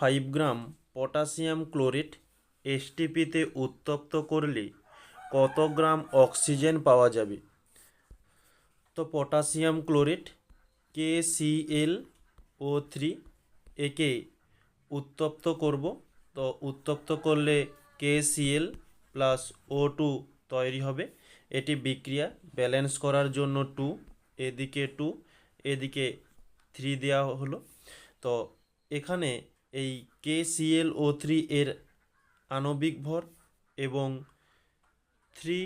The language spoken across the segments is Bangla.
ফাইভ গ্রাম পটাশিয়াম ক্লোরেট এসটিপিতে উত্তপ্ত করলে কত গ্রাম অক্সিজেন পাওয়া যাবে? তো potassium chlorate K C L O three একে উত্তপ্ত করব। তো উত্তপ্ত করলে K C L plus O two তৈরি হবে। এটি বিক্রিয়া ব্যালেন্স করার জন্য টু এদিকে টু এদিকে থ্রি দেওয়া হলো। তো এখানে এই কে সিএল ও থ্রি এর আণবিক ভর এবং থ্রি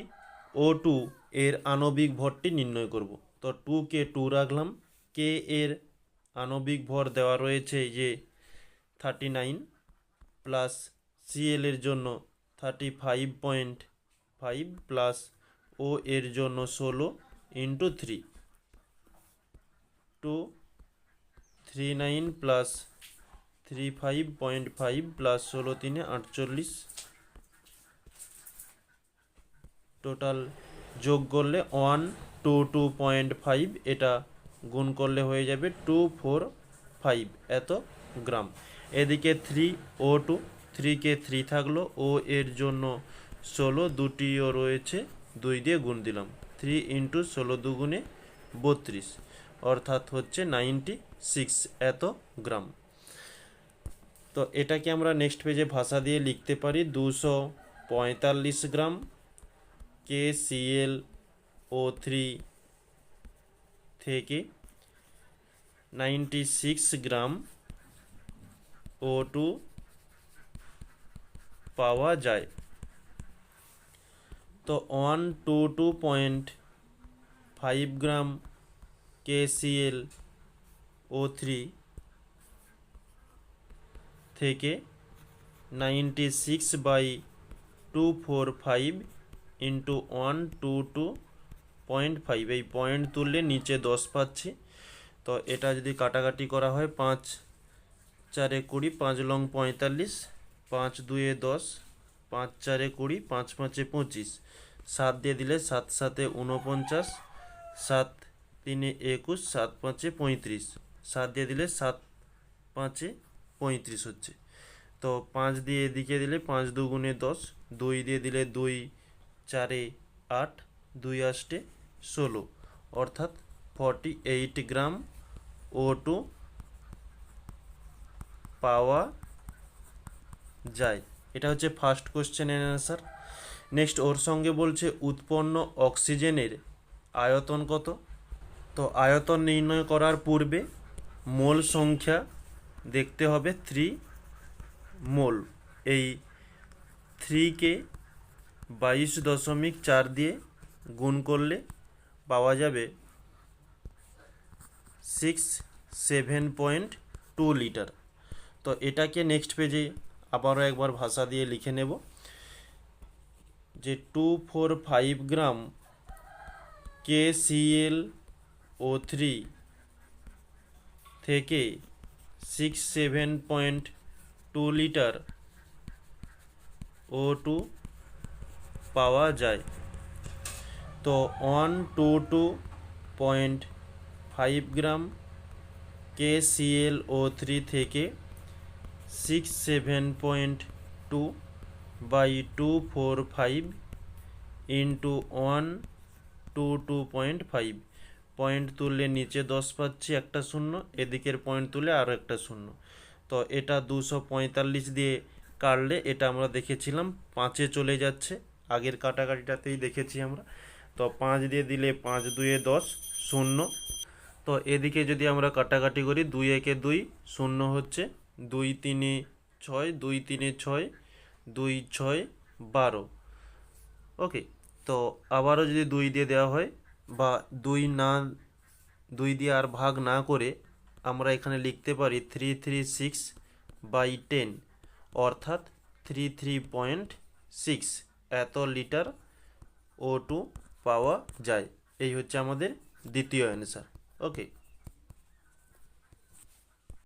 ও টু এর আণবিক ভরটি নির্ণয় করব। তো টু কে টু রাখলাম। কে এর আণবিক ভর দেওয়া রয়েছে যে থার্টি নাইন প্লাস সিএল এর জন্য thirty five point five plus O এর জন্য ষোলো into three two three nine plus three five point five plus ষোলো তিনে আটচল্লিশ। টোটাল যোগ করলে one two two point five এটা গুণ করলে হয়ে যাবে টু ফোর ফাইভ এত গ্রাম। এদিকে থ্রি ও টু থ্রিকে থ্রি থাকল ও এর জন্য ষোলো, দুটিও রয়েছে, দুই দিয়ে গুণ দিলাম। থ্রি ইন্টু ষোলো দুগুণে বত্রিশ, অর্থাৎ হচ্ছে নাইনটি সিক্স এত গ্রাম। তো এটাকে আমরা নেক্সট পেজে ভাষা দিয়ে লিখতে পারি দুশো পঁয়তাল্লিশ gram K CL O three থেকে ninety six gram O two পাওয়া যায়। তো one two two point five gram K CL O three থেকে ninety six by two four five into one two two point five এই পয়েন্ট তুললে নিচে দশ পাচ্ছি। তো এটা যদি কাটাকাটি করা হয় পাঁচ, চারে কুড়ি, পাঁচ লং পঁয়তাল্লিশ, পাঁচ দুয়ে দশ, পাঁচ চারে কুড়ি, পাঁচ পাঁচে পঁচিশ। সাত দিয়ে দিলে সাত সাতে উনপঞ্চাশ সাত তিনে একুশ, সাত পাঁচে পঁয়ত্রিশ। সাত দিয়ে দিলে সাত পাঁচে পঁয়ত্রিশ হচ্ছে। তো পাঁচ দিয়ে এদিকে দিলে পাঁচ দুগুণে দশ, দুই দিয়ে দিলে দুই চারে আট, দুই আষ্টে ষোলো। অর্থাৎ forty eight gram O two পাওয়া যায়। এটা হচ্ছে ফার্স্ট কোশ্চেনের অ্যান্সার নেক্সট ওর সঙ্গে বলছে উৎপন্ন অক্সিজেনের আয়তন কত? তো আয়তন নির্ণয় করার পূর্বে মোল সংখ্যা দেখতে হবে থ্রি মোল। এই থ্রিকে বাইশ দশমিক চার দিয়ে গুণ করলে পাওয়া যাবে six seven point two litre তো এটাকে নেক্সট পেজে আবারও একবার ভাষা দিয়ে লিখে নেব যে two four five gram K CL O three থেকে six seven point two litre O two পাওয়া যায় তো one two two point five gram K CL O three থেকে six seven point two by two four five into one two two point five point তুললে নিচে দশ পাচ্ছি, একটা শূন্য, এদিকের পয়েন্ট তুলে আরও একটা শূন্য। তো এটা দুশো পঁয়তাল্লিশ দিয়ে কাটলে এটা আমরা দেখেছিলাম, পাঁচে চলে যাচ্ছে, আগের কাটাকাটিটাতেই দেখেছি আমরা। তো পাঁচ দিয়ে দিলে পাঁচ, দুয়ে দশ, শূন্য। তো এদিকে যদি আমরা কাটাকাটি করি, দুই একে দুই, শূন্য হচ্ছে দুই তিনে ছয়, দুই তিনে ছয়, দুই ছয় বারো। ওকে, তো আবারও যদি দুই দিয়ে দেওয়া হয় বা দুই না, দুই দিয়ে আর ভাগ না করে আমরা এখানে লিখতে পারি three three six by ten অর্থাৎ থ্রি থ্রি পয়েন্ট সিক্স এত লিটার ও টু পাওয়া যায়। এই হচ্ছে আমাদের দ্বিতীয় অ্যান্সার ওকে